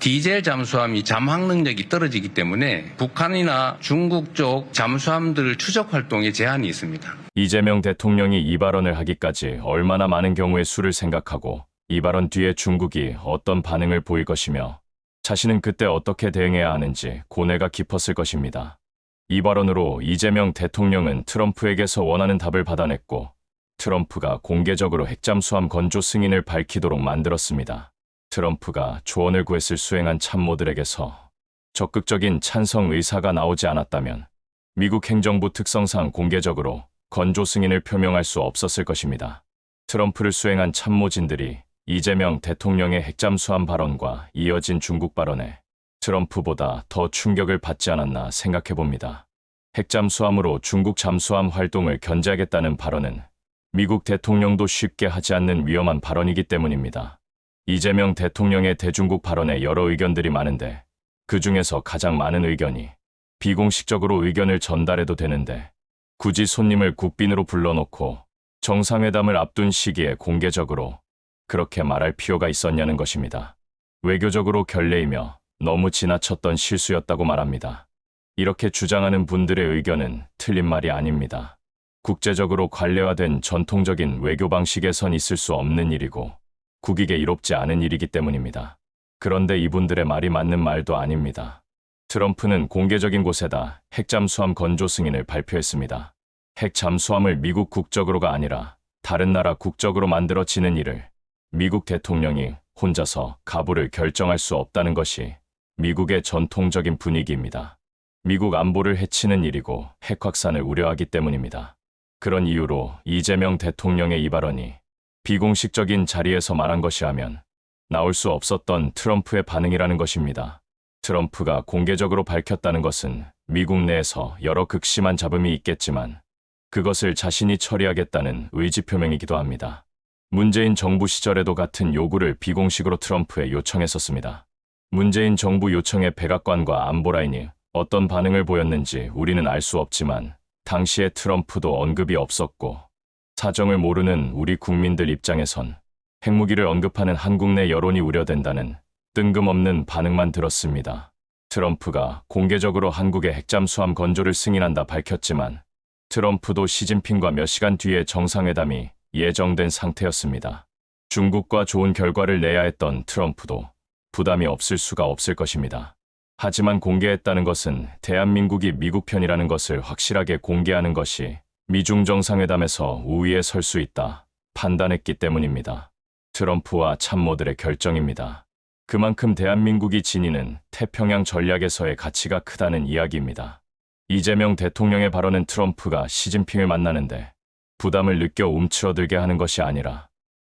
디젤 잠수함이 잠항 능력이 떨어지기 때문에 북한이나 중국 쪽 잠수함들 추적 활동에 제한이 있습니다. 이재명 대통령이 이 발언을 하기까지 얼마나 많은 경우의 수를 생각하고 이 발언 뒤에 중국이 어떤 반응을 보일 것이며 자신은 그때 어떻게 대응해야 하는지 고뇌가 깊었을 것입니다. 이 발언으로 이재명 대통령은 트럼프에게서 원하는 답을 받아냈고 트럼프가 공개적으로 핵잠수함 건조 승인을 밝히도록 만들었습니다. 트럼프가 조언을 구했을 수행한 참모들에게서 적극적인 찬성 의사가 나오지 않았다면 미국 행정부 특성상 공개적으로 건조 승인을 표명할 수 없었을 것입니다. 트럼프를 수행한 참모진들이 이재명 대통령의 핵잠수함 발언과 이어진 중국 발언에 트럼프보다 더 충격을 받지 않았나 생각해 봅니다. 핵잠수함으로 중국 잠수함 활동을 견제하겠다는 발언은 미국 대통령도 쉽게 하지 않는 위험한 발언이기 때문입니다. 이재명 대통령의 대중국 발언에 여러 의견들이 많은데 그 중에서 가장 많은 의견이 비공식적으로 의견을 전달해도 되는데 굳이 손님을 국빈으로 불러놓고 정상회담을 앞둔 시기에 공개적으로 그렇게 말할 필요가 있었냐는 것입니다. 외교적으로 결례이며 너무 지나쳤던 실수였다고 말합니다. 이렇게 주장하는 분들의 의견은 틀린 말이 아닙니다. 국제적으로 관례화된 전통적인 외교 방식에선 있을 수 없는 일이고 국익에 이롭지 않은 일이기 때문입니다. 그런데 이분들의 말이 맞는 말도 아닙니다. 트럼프는 공개적인 곳에다 핵잠수함 건조 승인을 발표했습니다. 핵잠수함을 미국 국적으로가 아니라 다른 나라 국적으로 만들어지는 일을 미국 대통령이 혼자서 가부를 결정할 수 없다는 것이 미국의 전통적인 분위기입니다. 미국 안보를 해치는 일이고 핵 확산을 우려하기 때문입니다. 그런 이유로 이재명 대통령의 이 발언이 비공식적인 자리에서 말한 것이라면 나올 수 없었던 트럼프의 반응이라는 것입니다. 트럼프가 공개적으로 밝혔다는 것은 미국 내에서 여러 극심한 잡음이 있겠지만 그것을 자신이 처리하겠다는 의지 표명이기도 합니다. 문재인 정부 시절에도 같은 요구를 비공식으로 트럼프에 요청했었습니다. 문재인 정부 요청의 백악관과 안보라인이 어떤 반응을 보였는지 우리는 알 수 없지만 당시에 트럼프도 언급이 없었고 사정을 모르는 우리 국민들 입장에선 핵무기를 언급하는 한국 내 여론이 우려된다는 뜬금없는 반응만 들었습니다. 트럼프가 공개적으로 한국의 핵잠수함 건조를 승인한다 밝혔지만 트럼프도 시진핑과 몇 시간 뒤에 정상회담이 예정된 상태였습니다. 중국과 좋은 결과를 내야 했던 트럼프도 부담이 없을 수가 없을 것입니다. 하지만 공개했다는 것은 대한민국이 미국 편이라는 것을 확실하게 공개하는 것이 미중 정상회담에서 우위에 설 수 있다 판단했기 때문입니다. 트럼프와 참모들의 결정입니다. 그만큼 대한민국이 지니는 태평양 전략에서의 가치가 크다는 이야기입니다. 이재명 대통령의 발언은 트럼프가 시진핑을 만나는데 부담을 느껴 움츠러들게 하는 것이 아니라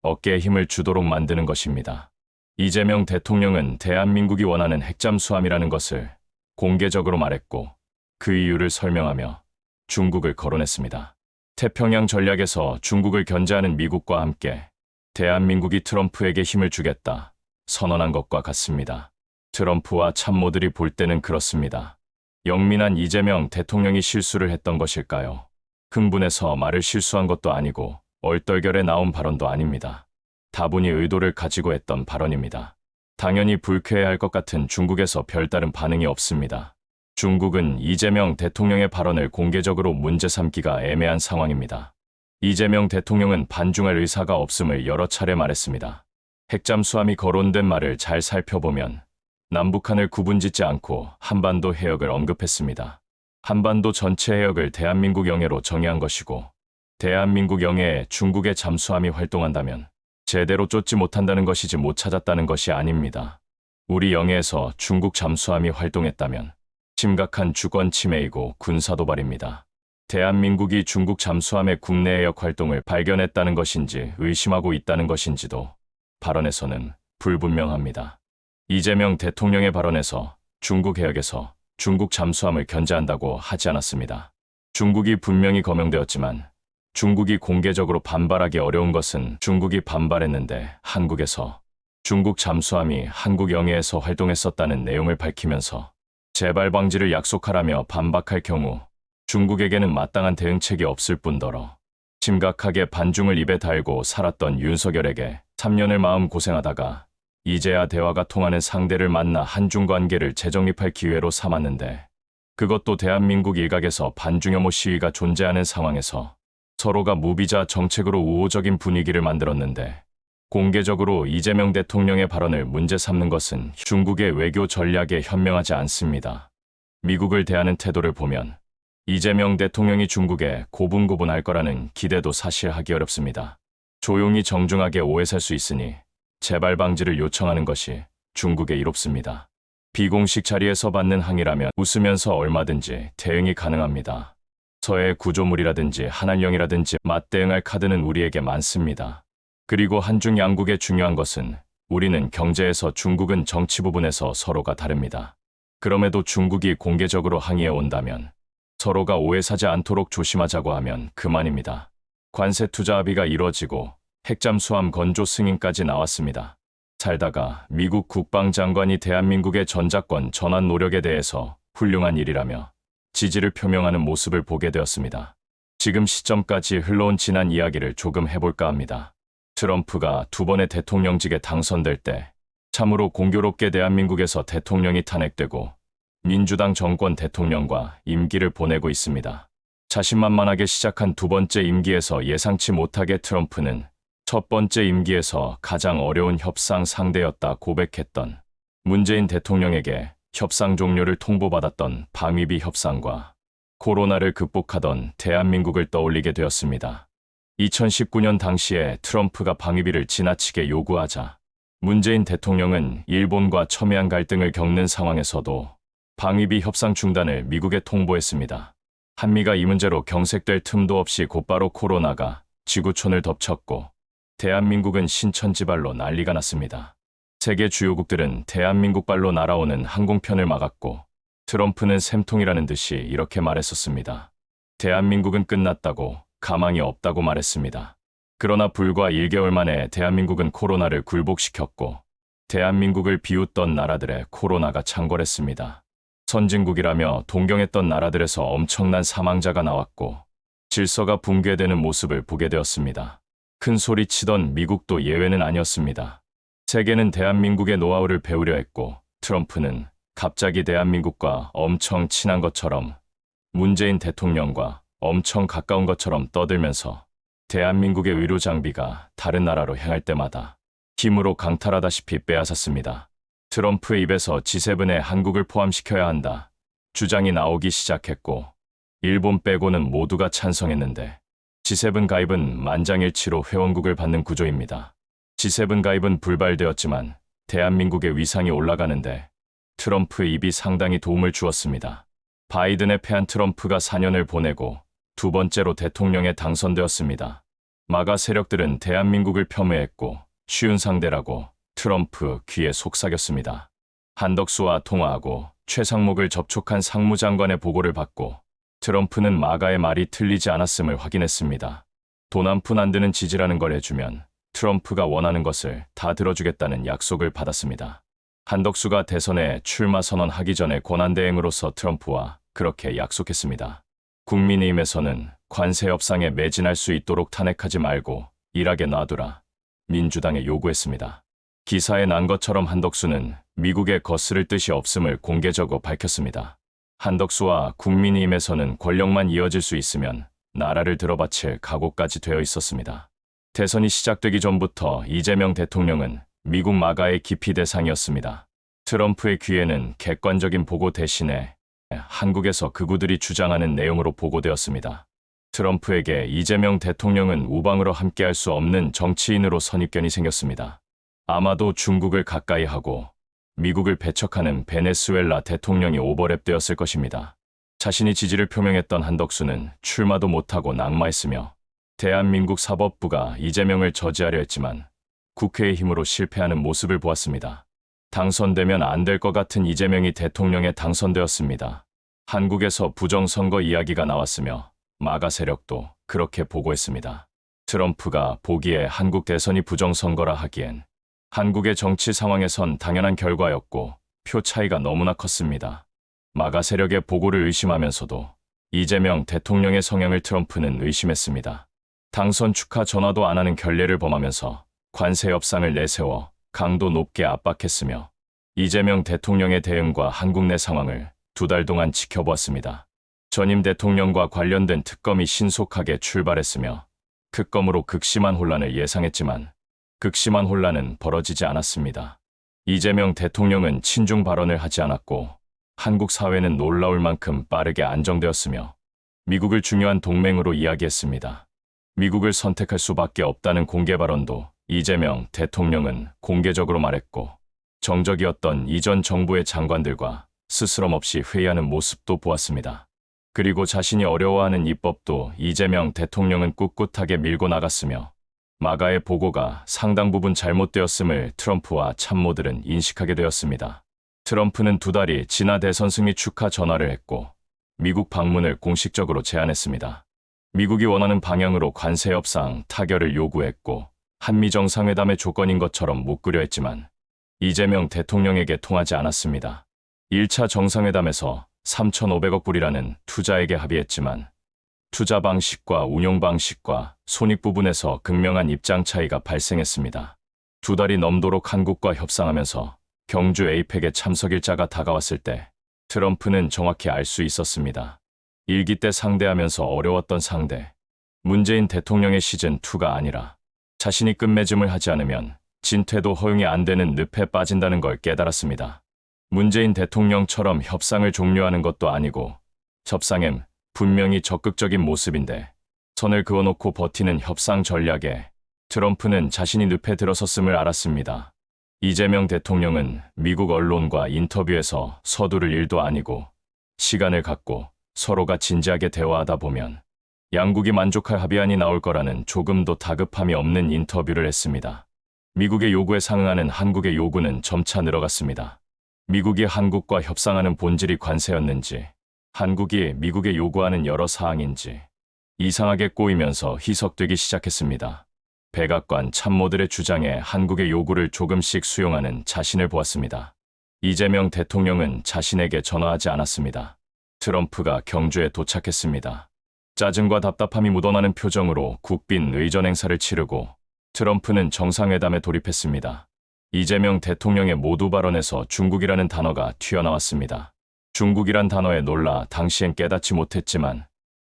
어깨에 힘을 주도록 만드는 것입니다. 이재명 대통령은 대한민국이 원하는 핵잠수함이라는 것을 공개적으로 말했고 그 이유를 설명하며 중국을 거론했습니다. 태평양 전략에서 중국을 견제하는 미국과 함께 대한민국이 트럼프에게 힘을 주겠다 선언한 것과 같습니다. 트럼프와 참모들이 볼 때는 그렇습니다. 영민한 이재명 대통령이 실수를 했던 것일까요? 흥분해서 말을 실수한 것도 아니고 얼떨결에 나온 발언도 아닙니다. 다분히 의도를 가지고 했던 발언입니다. 당연히 불쾌해야 할것 같은 중국에서 별다른 반응이 없습니다. 중국은 이재명 대통령의 발언을 공개적으로 문제 삼기가 애매한 상황입니다. 이재명 대통령은 반중할 의사가 없음을 여러 차례 말했습니다. 핵잠수함이 거론된 말을 잘 살펴보면 남북한을 구분짓지 않고 한반도 해역을 언급했습니다. 한반도 전체 해역을 대한민국 영해로 정의한 것이고 대한민국 영해에 중국의 잠수함이 활동한다면 제대로 쫓지 못한다는 것이지 못 찾았다는 것이 아닙니다. 우리 영해에서 중국 잠수함이 활동했다면 심각한 주권 침해이고 군사 도발입니다. 대한민국이 중국 잠수함의 국내 해역 활동을 발견했다는 것인지 의심하고 있다는 것인지도 발언에서는 불분명합니다. 이재명 대통령의 발언에서 중국 해역에서 중국 잠수함을 견제한다고 하지 않았습니다. 중국이 분명히 거명되었지만 중국이 공개적으로 반발하기 어려운 것은 중국이 반발했는데 한국에서 중국 잠수함이 한국 영해에서 활동했었다는 내용을 밝히면서 재발 방지를 약속하라며 반박할 경우 중국에게는 마땅한 대응책이 없을 뿐더러 심각하게 반중을 입에 달고 살았던 윤석열에게 3년을 마음 고생하다가 이제야 대화가 통하는 상대를 만나 한중 관계를 재정립할 기회로 삼았는데 그것도 대한민국 일각에서 반중혐오 시위가 존재하는 상황에서 서로가 무비자 정책으로 우호적인 분위기를 만들었는데 공개적으로 이재명 대통령의 발언을 문제 삼는 것은 중국의 외교 전략에 현명하지 않습니다. 미국을 대하는 태도를 보면 이재명 대통령이 중국에 고분고분할 거라는 기대도 사실 하기 어렵습니다. 조용히 정중하게 오해 살 수 있으니 재발 방지를 요청하는 것이 중국에 이롭습니다. 비공식 자리에서 받는 항의라면 웃으면서 얼마든지 대응이 가능합니다. 서해 구조물이라든지 한한령이라든지 맞대응할 카드는 우리에게 많습니다. 그리고 한중 양국의 중요한 것은 우리는 경제에서 중국은 정치 부분에서 서로가 다릅니다. 그럼에도 중국이 공개적으로 항의해 온다면 서로가 오해 사지 않도록 조심하자고 하면 그만입니다. 관세 투자 합의가 이뤄지고 핵잠수함 건조 승인까지 나왔습니다. 살다가 미국 국방장관이 대한민국의 전작권 전환 노력에 대해서 훌륭한 일이라며 지지를 표명하는 모습을 보게 되었습니다. 지금 시점까지 흘러온 지난 이야기를 조금 해볼까 합니다. 트럼프가 두 번의 대통령직에 당선될 때 참으로 공교롭게 대한민국에서 대통령이 탄핵되고 민주당 정권 대통령과 임기를 보내고 있습니다. 자신만만하게 시작한 두 번째 임기에서 예상치 못하게 트럼프는 첫 번째 임기에서 가장 어려운 협상 상대였다 고백했던 문재인 대통령에게 협상 종료를 통보받았던 방위비 협상과 코로나를 극복하던 대한민국을 떠올리게 되었습니다. 2019년 당시에 트럼프가 방위비를 지나치게 요구하자 문재인 대통령은 일본과 첨예한 갈등을 겪는 상황에서도 방위비 협상 중단을 미국에 통보했습니다. 한미가 이 문제로 경색될 틈도 없이 곧바로 코로나가 지구촌을 덮쳤고 대한민국은 신천지발로 난리가 났습니다. 세계 주요국들은 대한민국발로 날아오는 항공편을 막았고 트럼프는 샘통이라는 듯이 이렇게 말했었습니다. 대한민국은 끝났다고 가망이 없다고 말했습니다. 그러나 불과 1개월 만에 대한민국은 코로나를 굴복시켰고 대한민국을 비웃던 나라들의 코로나가 창궐했습니다. 선진국이라며 동경했던 나라들에서 엄청난 사망자가 나왔고 질서가 붕괴되는 모습을 보게 되었습니다. 큰 소리 치던 미국도 예외는 아니었습니다. 세계는 대한민국의 노하우를 배우려 했고 트럼프는 갑자기 대한민국과 엄청 친한 것처럼 문재인 대통령과 엄청 가까운 것처럼 떠들면서 대한민국의 의료 장비가 다른 나라로 향할 때마다 힘으로 강탈하다시피 빼앗았습니다. 트럼프의 입에서 G7에 한국을 포함시켜야 한다. 주장이 나오기 시작했고 일본 빼고는 모두가 찬성했는데 G7 가입은 만장일치로 회원국을 받는 구조입니다. G7 가입은 불발되었지만 대한민국의 위상이 올라가는데 트럼프의 입이 상당히 도움을 주었습니다. 바이든의 패한 트럼프가 4년을 보내고 두 번째로 대통령에 당선되었습니다. 마가 세력들은 대한민국을 폄훼했고 쉬운 상대라고 트럼프 귀에 속삭였습니다. 한덕수와 통화하고 최상목을 접촉한 상무장관의 보고를 받고 트럼프는 마가의 말이 틀리지 않았음을 확인했습니다. 돈한푼안 드는 지지라는 걸 해주면 트럼프가 원하는 것을 다 들어주겠다는 약속을 받았습니다. 한덕수가 대선에 출마 선언하기 전에 권한대행으로서 트럼프와 그렇게 약속했습니다. 국민의힘에서는 관세 협상에 매진할 수 있도록 탄핵하지 말고 일하게 놔두라 민주당에 요구했습니다. 기사에 난 것처럼 한덕수는 미국에 거스를 뜻이 없음을 공개적으로 밝혔습니다. 한덕수와 국민의힘에서는 권력만 이어질 수 있으면 나라를 들어바칠 각오까지 되어 있었습니다. 대선이 시작되기 전부터 이재명 대통령은 미국 마가의 기피 대상이었습니다. 트럼프의 귀에는 객관적인 보고 대신에 한국에서 극우들이 주장하는 내용으로 보고되었습니다. 트럼프에게 이재명 대통령은 우방으로 함께할 수 없는 정치인으로 선입견이 생겼습니다. 아마도 중국을 가까이 하고 미국을 배척하는 베네수엘라 대통령이 오버랩되었을 것입니다. 자신이 지지를 표명했던 한덕수는 출마도 못하고 낙마했으며 대한민국 사법부가 이재명을 저지하려 했지만 국회의 힘으로 실패하는 모습을 보았습니다. 당선되면 안 될 것 같은 이재명이 대통령에 당선되었습니다. 한국에서 부정선거 이야기가 나왔으며 마가 세력도 그렇게 보고했습니다. 트럼프가 보기에 한국 대선이 부정선거라 하기엔 한국의 정치 상황에선 당연한 결과였고 표 차이가 너무나 컸습니다. 마가 세력의 보고를 의심하면서도 이재명 대통령의 성향을 트럼프는 의심했습니다. 당선 축하 전화도 안 하는 결례를 범하면서 관세 협상을 내세워 강도 높게 압박했으며 이재명 대통령의 대응과 한국 내 상황을 두 달 동안 지켜보았습니다. 전임 대통령과 관련된 특검이 신속하게 출발했으며 특검으로 극심한 혼란을 예상했지만 극심한 혼란은 벌어지지 않았습니다. 이재명 대통령은 친중 발언을 하지 않았고 한국 사회는 놀라울 만큼 빠르게 안정되었으며 미국을 중요한 동맹으로 이야기했습니다. 미국을 선택할 수밖에 없다는 공개 발언도 이재명 대통령은 공개적으로 말했고 정적이었던 이전 정부의 장관들과 스스럼 없이 회의하는 모습도 보았습니다. 그리고 자신이 어려워하는 입법도 이재명 대통령은 꿋꿋하게 밀고 나갔으며 마가의 보고가 상당 부분 잘못되었음을 트럼프와 참모들은 인식하게 되었습니다. 트럼프는 두 달이 지나 대선 승리 축하 전화를 했고 미국 방문을 공식적으로 제안했습니다. 미국이 원하는 방향으로 관세 협상 타결을 요구했고 한미 정상회담의 조건인 것처럼 묻으려 했지만 이재명 대통령에게 통하지 않았습니다. 1차 정상회담에서 3,500억 불이라는 투자액에 합의했지만 투자 방식과 운용 방식과 손익 부분에서 극명한 입장 차이가 발생했습니다. 두 달이 넘도록 한국과 협상하면서 경주 에이펙의 참석 일자가 다가왔을 때 트럼프는 정확히 알 수 있었습니다. 일기 때 상대하면서 어려웠던 상대. 문재인 대통령의 시즌2가 아니라 자신이 끝맺음을 하지 않으면 진퇴도 허용이 안 되는 늪에 빠진다는 걸 깨달았습니다. 문재인 대통령처럼 협상을 종료하는 것도 아니고 협상엔 분명히 적극적인 모습인데 선을 그어놓고 버티는 협상 전략에 트럼프는 자신이 늪에 들어섰음을 알았습니다. 이재명 대통령은 미국 언론과 인터뷰에서 서두를 일도 아니고 시간을 갖고 서로가 진지하게 대화하다 보면 양국이 만족할 합의안이 나올 거라는 조금도 다급함이 없는 인터뷰를 했습니다. 미국의 요구에 상응하는 한국의 요구는 점차 늘어갔습니다. 미국이 한국과 협상하는 본질이 관세였는지, 한국이 미국에 요구하는 여러 사항인지, 이상하게 꼬이면서 희석되기 시작했습니다. 백악관 참모들의 주장에 한국의 요구를 조금씩 수용하는 자신을 보았습니다. 이재명 대통령은 자신에게 전화하지 않았습니다. 트럼프가 경주에 도착했습니다. 짜증과 답답함이 묻어나는 표정으로 국빈 의전 행사를 치르고 트럼프는 정상회담에 돌입했습니다. 이재명 대통령의 모두 발언에서 중국이라는 단어가 튀어나왔습니다. 중국이란 단어에 놀라 당시엔 깨닫지 못했지만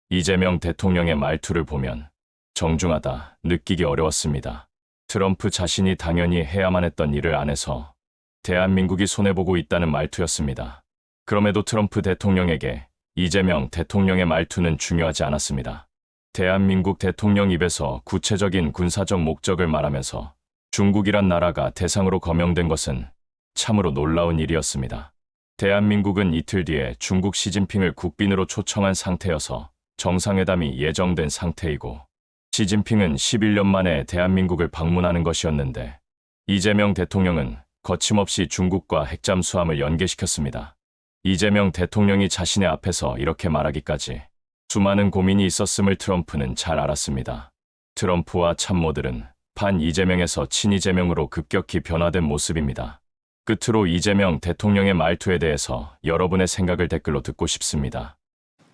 이재명 대통령의 말투를 보면 정중하다 느끼기 어려웠습니다. 트럼프 자신이 당연히 해야만 했던 일을 안 해서 대한민국이 손해보고 있다는 말투였습니다. 그럼에도 트럼프 대통령에게 이재명 대통령의 말투는 중요하지 않았습니다. 대한민국 대통령 입에서 구체적인 군사적 목적을 말하면서 중국이란 나라가 대상으로 거명된 것은 참으로 놀라운 일이었습니다. 대한민국은 이틀 뒤에 중국 시진핑을 국빈으로 초청한 상태여서 정상회담이 예정된 상태이고 시진핑은 11년 만에 대한민국을 방문하는 것이었는데 이재명 대통령은 거침없이 중국과 핵잠수함을 연계시켰습니다. 이재명 대통령이 자신의 앞에서 이렇게 말하기까지 수많은 고민이 있었음을 트럼프는 잘 알았습니다. 트럼프와 참모들은 반 이재명에서 친 이재명으로 급격히 변화된 모습입니다. 끝으로 이재명 대통령의 말투에 대해서 여러분의 생각을 댓글로 듣고 싶습니다.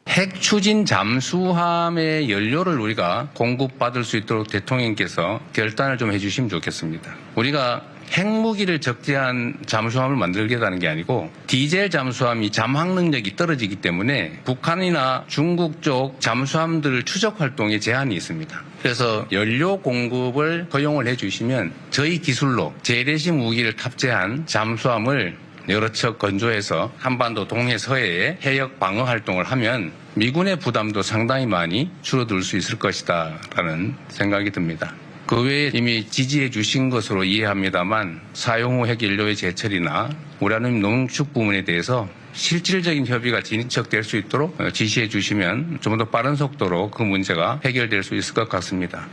핵 추진 잠수함의 연료를 우리가 공급받을 수 있도록 대통령께서 결단을 좀 해주시면 좋겠습니다. 우리가 핵무기를 적재한 잠수함을 만들겠다는 게 아니고 디젤 잠수함이 잠항 능력이 떨어지기 때문에 북한이나 중국 쪽 잠수함들 추적 활동에 제한이 있습니다. 그래서 연료 공급을 허용을 해주시면 저희 기술로 재래식 무기를 탑재한 잠수함을 여러 척 건조해서 한반도 동해 서해에 해역 방어 활동을 하면 미군의 부담도 상당히 많이 줄어들 수 있을 것이다라는 생각이 듭니다. 그 외에 이미 지지해 주신 것으로 이해합니다만 사용 후 핵연료의 제철이나 우라늄 농축 부분에 대해서 실질적인 협의가 진척될 수 있도록 지시해 주시면 좀 더 빠른 속도로 그 문제가 해결될 수 있을 것 같습니다.